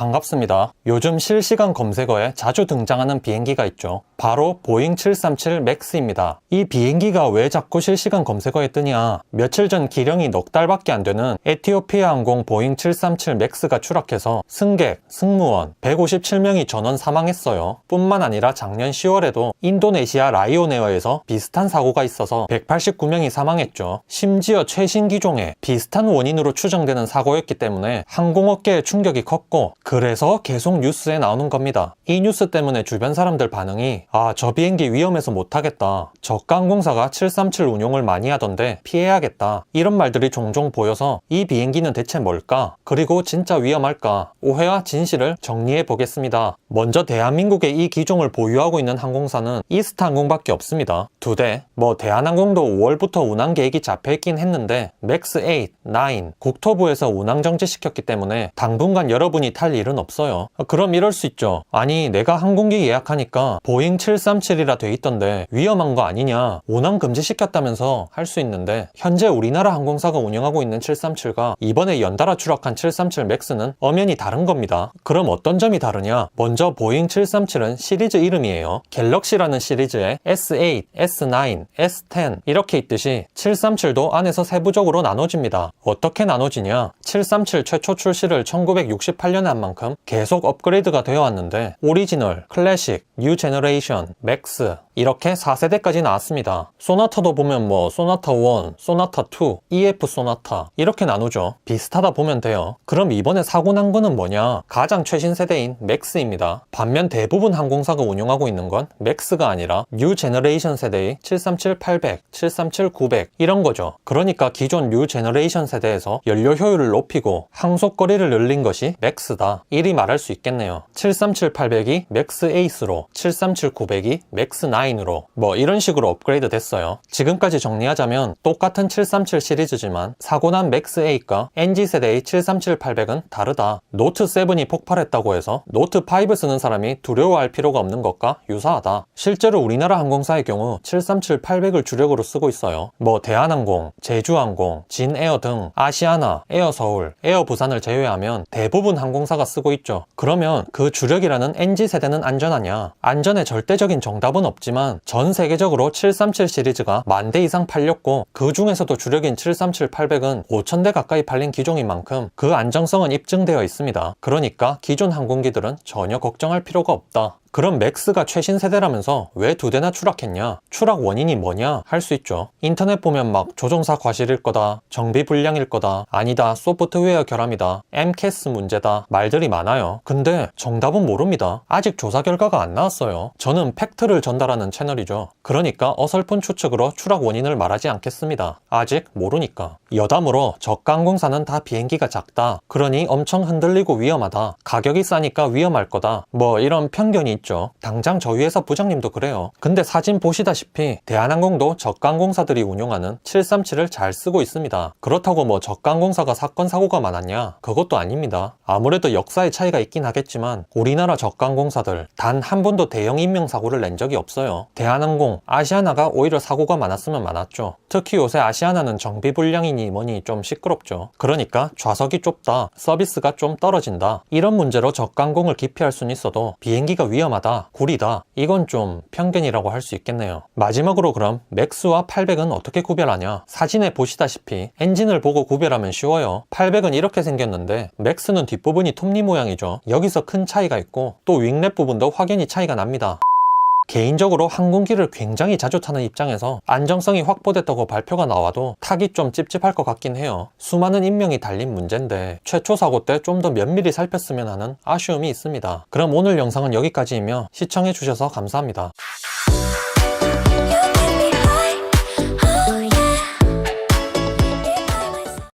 반갑습니다. 요즘 실시간 검색어에 자주 등장하는 비행기가 있죠. 바로 보잉 737 맥스입니다. 이 비행기가 왜 자꾸 실시간 검색어에 뜨냐? 며칠 전 기령이 넉 달밖에 안 되는 에티오피아 항공 보잉 737 맥스가 추락해서 승객, 승무원 157명이 전원 사망했어요. 뿐만 아니라 작년 10월에도 인도네시아 라이오네어에서 비슷한 사고가 있어서 189명이 사망했죠. 심지어 최신 기종에 비슷한 원인으로 추정되는 사고였기 때문에 항공업계에 충격이 컸고 그래서 계속 뉴스에 나오는 겁니다. 이 뉴스 때문에 주변 사람들 반응이 아 저 비행기 위험해서 못하겠다. 저가항공사가 737 운용을 많이 하던데 피해야겠다. 이런 말들이 종종 보여서 이 비행기는 대체 뭘까? 그리고 진짜 위험할까? 오해와 진실을 정리해 보겠습니다. 먼저 대한민국의 이 기종을 보유하고 있는 항공사는 이스타 항공밖에 없습니다. 두 대. 뭐 대한항공도 5월부터 운항 계획이 잡혀 있긴 했는데 맥스 8, 9 국토부에서 운항 정지시켰기 때문에 당분간 여러분이 탈 일은 없어요. 그럼 이럴 수 있죠. 아니 내가 항공기 예약하니까 보잉 737이라 돼 있던데 위험한 거 아니냐? 운항 금지시켰다면서 할 수 있는데 현재 우리나라 항공사가 운영하고 있는 737과 이번에 연달아 추락한 737 맥스는 엄연히 다른 겁니다. 그럼 어떤 점이 다르냐? 먼저 보잉 737은 시리즈 이름이에요. 갤럭시라는 시리즈에 S8, S9, S10 이렇게 있듯이 737도 안에서 세부적으로 나눠집니다. 어떻게 나눠지냐? 737 최초 출시를 1968년에 한 만큼 계속 업그레이드가 되어 왔는데 오리지널, 클래식, 뉴 제너레이션, 맥스 이렇게 4세대까지 나왔습니다. 소나타도 보면 뭐 소나타 1, 소나타 2, EF 소나타 이렇게 나누죠. 비슷하다 보면 돼요. 그럼 이번에 사고 난 거는 뭐냐? 가장 최신 세대인 맥스입니다. 반면 대부분 항공사가 운용하고 있는 건 맥스가 아니라 뉴 제너레이션 세대의 737-800, 737-900 이런 거죠. 그러니까 기존 뉴 제너레이션 세대에서 연료 효율을 높이고 항속거리를 늘린 것이 맥스다. 이리 말할 수 있겠네요. 737-800이 맥스 에이스로 737-900이 맥스 9 으로 뭐 이런 식으로 업그레이드 됐어요. 지금까지 정리하자면 똑같은 737 시리즈지만 사고 난 맥스 8과 NG 세대의 737-800은 다르다. 노트 7이 폭발했다고 해서 노트 5 쓰는 사람이 두려워할 필요가 없는 것과 유사하다. 실제로 우리나라 항공사의 경우 737-800을 주력으로 쓰고 있어요. 뭐 대한항공, 제주항공, 진에어 등 아시아나, 에어 서울, 에어 부산을 제외하면 대부분 항공사가 쓰고 있죠. 그러면 그 주력이라는 NG 세대는 안전하냐? 안전에 절대적인 정답은 없지 만 전 세계적으로 737 시리즈가 만 대 이상 팔렸고 그 중에서도 주력인 737-800은 5,000대 가까이 팔린 기종인 만큼 그 안정성은 입증되어 있습니다. 그러니까 기존 항공기들은 전혀 걱정할 필요가 없다. 그럼 맥스가 최신 세대라면서 왜 두 대나 추락했냐? 추락 원인이 뭐냐? 할 수 있죠. 인터넷 보면 막 조종사 과실일 거다, 정비 불량일 거다, 아니다, 소프트웨어 결함이다, MCAS 문제다, 말들이 많아요. 근데 정답은 모릅니다. 아직 조사 결과가 안 나왔어요. 저는 팩트를 전달하는 채널이죠. 그러니까 어설픈 추측으로 추락 원인을 말하지 않겠습니다. 아직 모르니까. 여담으로 저가항공사는 다 비행기가 작다. 그러니 엄청 흔들리고 위험하다. 가격이 싸니까 위험할 거다. 뭐 이런 편견이 있죠. 당장 저희 회사 부장님도 그래요. 근데 사진 보시다시피 대한항공도 저가항공사들이 운용하는 737을 잘 쓰고 있습니다. 그렇다고 뭐 저가항공사가 사건 사고가 많았냐? 그것도 아닙니다. 아무래도 역사의 차이가 있긴 하겠지만 우리나라 저가항공사들 단 한 번도 대형 인명 사고를 낸 적이 없어요. 대한항공, 아시아나가 오히려 사고가 많았으면 많았죠. 특히 요새 아시아나는 정비 불량이니 뭐니 좀 시끄럽죠. 그러니까 좌석이 좁다, 서비스가 좀 떨어진다. 이런 문제로 저가항공을 기피할 수는 있어도 비행기가 위험 하다, 구리다. 이건 좀 편견이라고 할 수 있겠네요. 마지막으로 그럼 맥스와 800은 어떻게 구별하냐? 사진에 보시다시피 엔진을 보고 구별하면 쉬워요. 800은 이렇게 생겼는데 맥스는 뒷부분이 톱니 모양이죠. 여기서 큰 차이가 있고 또 윙랩 부분도 확연히 차이가 납니다. 개인적으로 항공기를 굉장히 자주 타는 입장에서 안정성이 확보됐다고 발표가 나와도 타기 좀 찝찝할 것 같긴 해요. 수많은 인명이 달린 문제인데 최초 사고 때 좀 더 면밀히 살폈으면 하는 아쉬움이 있습니다. 그럼 오늘 영상은 여기까지이며 시청해주셔서 감사합니다.